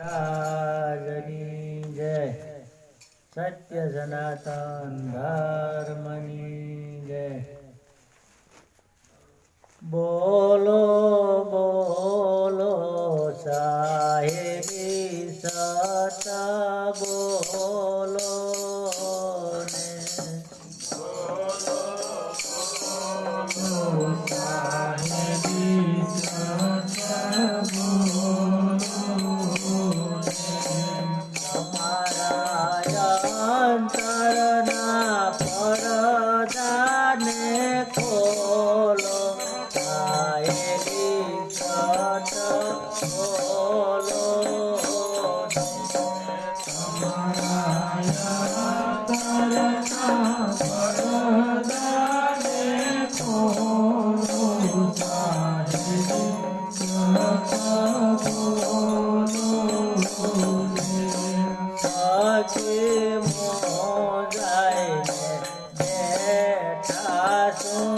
મહારાજની જય સત્ય સનાતન ધર્મની જય બોલો Tara, Tara, Paso.